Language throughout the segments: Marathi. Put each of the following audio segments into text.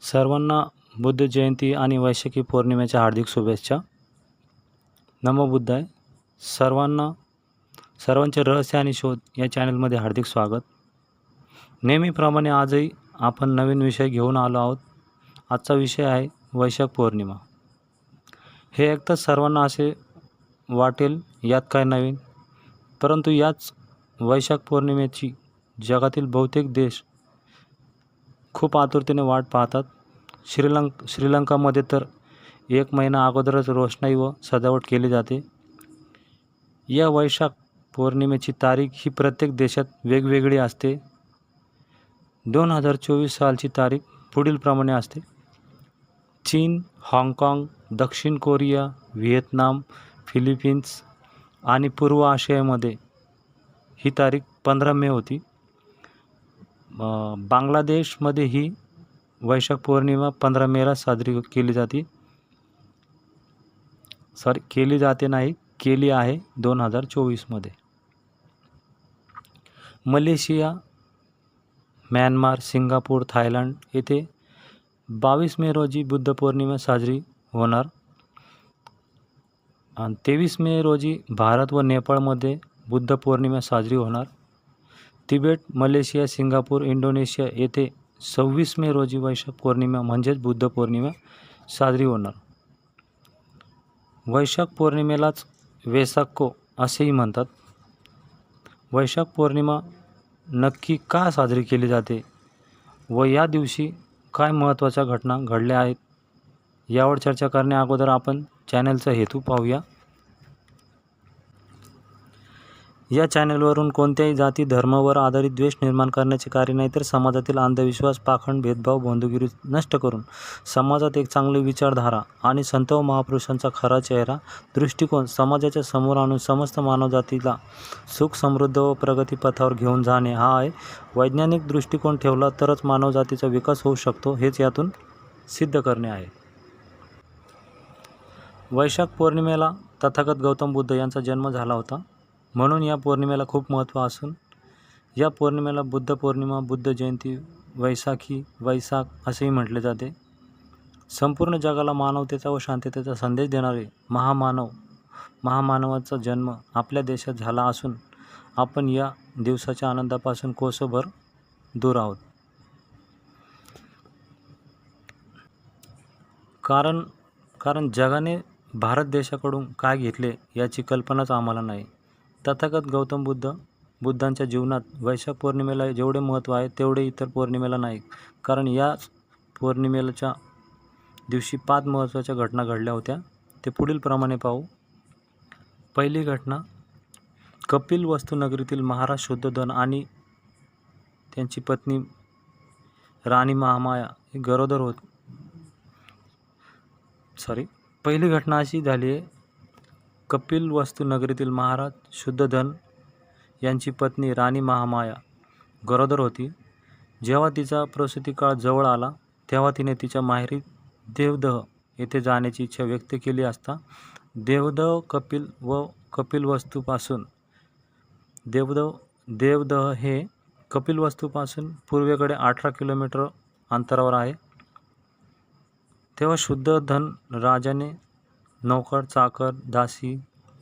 सर्वांना बुद्ध जयंती आणि वैशाखी पौर्णिमेच्या हार्दिक शुभेच्छा. नमो बुद्धाय. सर्वांना सर्वांचे रहस्य आणि शोध या चॅनलमध्ये हार्दिक स्वागत. नेहमीप्रमाणे आजही आपण नवीन विषय घेऊन आलो आहोत. आजचा विषय आहे वैशाख पौर्णिमा. हे एकतर सर्वांना असे वाटेल यात काय नवीन? परंतु याच वैशाख पौर्णिमेची जगातील बहुतेक देश खूप आतुरतेने वाट पाहतात. श्रीलंक श्रीलंकामध्ये तर एक महिना अगोदरच रोषणाई व सजावट केली जाते. या वैशाख पौर्णिमेची तारीख ही प्रत्येक देशात वेगवेगळी असते. दोन हजार चोवीस सालची तारीख पुढीलप्रमाणे असते. चीन हाँगकाँग दक्षिण कोरिया व्हिएतनाम फिलिपिन्स आणि पूर्व आशियामध्ये ही तारीख पंधरा मे होती. बांगलादेशमध्ये ही वैशाख पौर्णिमा पंधरा मेला साजरी केली जाते. सॉरी केली जाते नाही केली आहे दोन हजार चोवीसमध्ये. मलेशिया म्यानमार सिंगापूर थायलंड येथे बावीस मे रोजी बुद्ध पौर्णिमा साजरी होणार. आणि तेवीस मे रोजी भारत व नेपाळमध्ये बुद्ध पौर्णिमा साजरी होणार. तिबेट मलेशिया सिंगापूर इंडोनेशिया येथे सव्वीस मे रोजी वैशाख पौर्णिमा म्हणजेच बुद्ध पौर्णिमा साजरी होणार. वैशाख पौर्णिमेलाच वेसाक्को असेही म्हणतात. वैशाख पौर्णिमा नक्की का साजरी केली जाते व या दिवशी काय महत्त्वाच्या घटना घडल्या आहेत यावर चर्चा करण्या अगोदर आपण चॅनलचा हेतू पाहूया. या चॅनलवरून कोणत्याही जाती धर्मावर आधारित द्वेष निर्माण करण्याचे कार्य नाही तर समाजातील अंधविश्वास पाखंड भेदभाव बंधुगिरी नष्ट करून समाजात एक चांगली विचारधारा आणि संत व महापुरुषांचा खरा चेहरा दृष्टिकोन समाजाच्या समोर आणून समस्त मानवजातीला सुख समृद्ध व प्रगतीपथावर घेऊन जाणे हा आहे. वैज्ञानिक दृष्टिकोन ठेवला तरच मानवजातीचा विकास होऊ शकतो हेच यातून सिद्ध करणे आहे. वैशाख पौर्णिमेला तथागत गौतम बुद्ध यांचा जन्म झाला होता. म्हणून या पौर्णिमेला खूप महत्त्व असून या पौर्णिमेला बुद्ध पौर्णिमा बुद्ध जयंती वैशाखी वैशाख असेही म्हटले जाते. संपूर्ण जगाला मानवतेचा व शांततेचा संदेश देणारे महामानव महामानवाचा जन्म आपल्या देशात झाला असून आपण या दिवसाच्या आनंदापासून कोसभर दूर आहोत. कारण कारण जगाने भारत देशाकडून काय घेतले याची कल्पनाच आम्हाला नाही. तथागत गौतम बुद्ध बुद्धांच्या जीवनात वैशाख पौर्णिमेला जेवढे महत्त्व आहे तेवढे इतर पौर्णिमेला नाही. कारण याच पौर्णिमेच्या दिवशी पाच महत्त्वाच्या घटना घडल्या होत्या. ते पुढीलप्रमाणे पाहू. पहिली घटना कपिल वस्तुनगरीतील महाराज शुद्धोधन आणि त्यांची पत्नी राणी महामाया हे गरोदर होत सॉरी पहिली घटना अशी झाली आहे कपिल वस्तू नगरीतील महाराज शुद्धधन यांची पत्नी राणी महामाया गरोदर होती. जेव्हा तिचा प्रसूतीकाळ जवळ आला तेव्हा तिने तिच्या माहेरी देवदह येथे जाण्याची इच्छा व्यक्त केली असता देवदह कपिल व कपिल वस्तूपासून देवदह देवदह हे कपिल वस्तूपासून पूर्वेकडे अठरा किलोमीटर अंतरावर आहे. तेव्हा शुद्ध धन राजाने नौकर चाकर दासी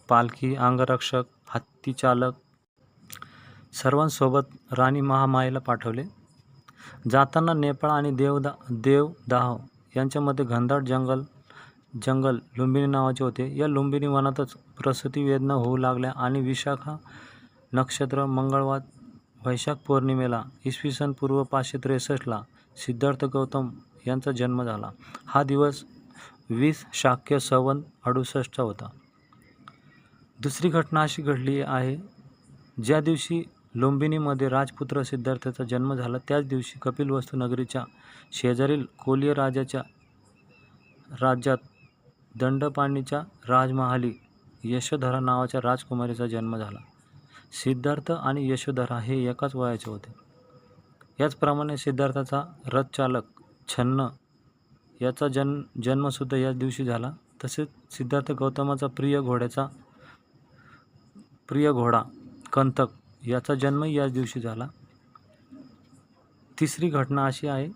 पालखी अंगरक्षक हत्ती चालक सर्वांसोबत राणी महामायेला पाठवले. जाताना नेपाळ आणि देवदा देवदाह यांच्यामध्ये घनदाट जंगल जंगल लुंबिनी नावाचे होते. या लुंबिनी वनातच प्रसूती वेदना होऊ लागल्या आणि विशाखा नक्षत्र मंगळवार वैशाख पौर्णिमेला इसवी सन पूर्व पाचशे त्रेसष्टला सिद्धार्थ गौतम यांचा जन्म झाला. हा दिवस वीस शाक्य सवन अडुसष्टचा होता. दुसरी घटना अशी घडली आहे ज्या दिवशी लुंबिनीमध्ये राजपुत्र सिद्धार्थाचा जन्म झाला त्याच दिवशी कपिलवस्तू नगरीच्या शेजारील कोलिय राजाच्या राज्यात दंडपाणीच्या राजमहाली यशोधरा नावाच्या राजकुमारीचा जन्म झाला. सिद्धार्थ आणि यशोधरा हे एकाच वयाचे होते. याचप्रमाणे सिद्धार्थाचा रथचालक छन्न याचा जन्म जन्मसुद्धा याच दिवशी झाला. तसेच सिद्धार्थ गौतमाचा प्रिय घोड्याचा प्रिय घोडा कंतक याचा जन्मही याच दिवशी झाला. तिसरी घटना अशी आहे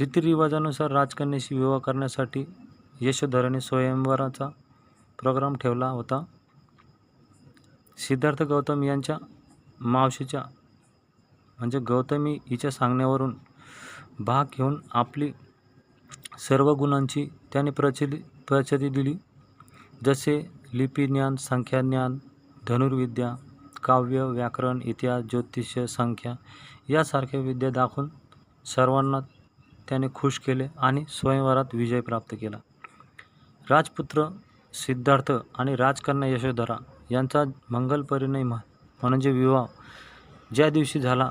रीतिरिवाजानुसार राजकन्याशी विवाह करण्यासाठी यशोधराने स्वयंवराचा प्रोग्राम ठेवला होता. सिद्धार्थ गौतम यांच्या मावशीच्या म्हणजे गौतमी हिच्या सांगण्यावरून भाग घेऊन आपली सर्व गुणांची त्याने प्रचलि प्रचिती दिली. जसे लिपीज्ञान संख्याज्ञान धनुर्विद्या काव्य व्याकरण इतिहास ज्योतिष्य संख्या यासारख्या विद्या दाखवून सर्वांना त्याने खुश केले आणि स्वयंवरात विजय प्राप्त केला. राजपुत्र सिद्धार्थ आणि राजकन्या यशोधरा यांचा मंगल परिणय म्ह- म्हणजे विवाह ज्या दिवशी झाला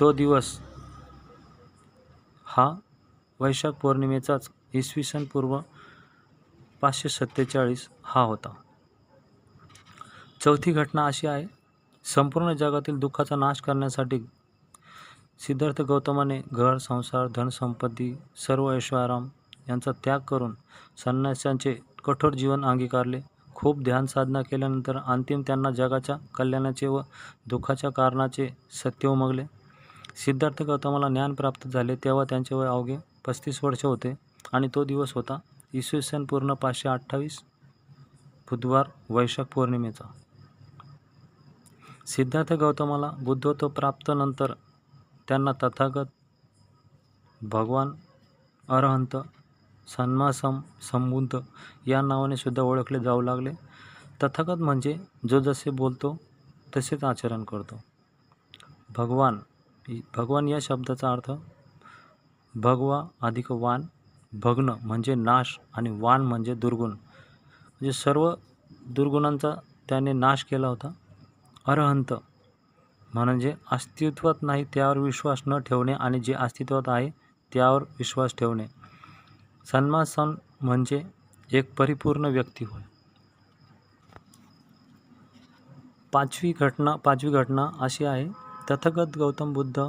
तो दिवस हा वैशाख पौर्णिमेचाच इसवी सन पूर्व पाचशे सत्तेचाळीस हा होता. चौथी घटना अशी आहे संपूर्ण जगातील दुःखाचा नाश करण्यासाठी सिद्धार्थ गौतमाने घर संसार धनसंपत्ती सर्व ऐश्वराम यांचा त्याग करून संन्यासांचे कठोर जीवन अंगीकारले. खूप ध्यान साधना केल्यानंतर अंतिम त्यांना जगाच्या कल्याणाचे व दुःखाच्या कारणाचे सत्य उमगले. सिद्धार्थ गौतमाला ज्ञान प्राप्त झाले तेव्हा त्यांचे वय अवघे पस्तीस वर्ष होते आणि तो दिवस होता इसवी सन पूर्ण पाचशे अठ्ठावीस बुधवार वैशाख पौर्णिमेचा. सिद्धार्थ गौतमाला बुद्धत्व प्राप्तनंतर त्यांना तथागत भगवान अरहंत सन्मासम संबुद्ध या नावाने सुद्धा ओळखले जाऊ लागले. तथागत म्हणजे जो जसे बोलतो तसेच आचरण करतो. भगवान भगवान या शब्दाचा अर्थ भगवा अधिक वान भग्न म्हणजे नाश आणि वान म्हणजे दुर्गुण. म्हणजे सर्व दुर्गुणांचा त्याने नाश केला होता. अरहंत म्हणजे अस्तित्वात नाही त्यावर विश्वास न ठेवणे आणि जे अस्तित्वात आहे त्यावर विश्वास ठेवणे. सन्मासन म्हणजे एक परिपूर्ण व्यक्ती होय. पाचवी घटना पाचवी घटना अशी आहे. तथागत गौतम बुद्ध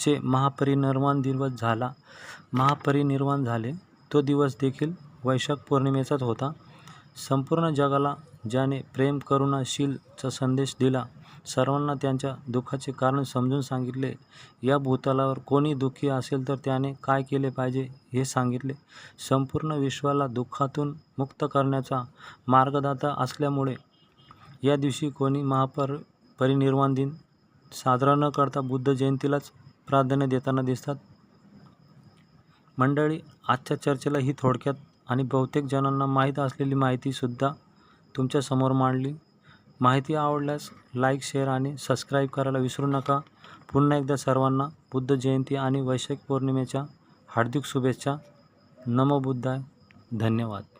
चे महापरिनिर्वाण दिवस झाला. महापरिनिर्वाण झाले. तो दिवस देखील वैशाख पौर्णिमेचाच होता. संपूर्ण जगाला ज्याने प्रेम करुणाशीलचा संदेश दिला सर्वांना त्यांच्या दुःखाचे कारण समजून सांगितले. या भूतलावर कोणी दुःखी असेल तर त्याने काय केले पाहिजे हे सांगितले. संपूर्ण विश्वाला दुःखातून मुक्त करण्याचा मार्गदाता असल्यामुळे या दिवशी कोणी महापर परिनिर्वाण दिन साजरा न करता बुद्ध जयंतीलाच प्राधान्य देताना दिसतात. मंडळी आजच्या चर्चेला ही थोडक्यात आणि बहुतेक जणांना माहीत असलेली माहितीसुद्धा तुमच्यासमोर मांडली. माहिती आवडल्यास लाईक शेअर आणि सबस्क्राईब करायला विसरू नका. पुन्हा एकदा सर्वांना बुद्ध जयंती आणि वैशाख पौर्णिमेच्या हार्दिक शुभेच्छा. नमो बुद्धाय. धन्यवाद.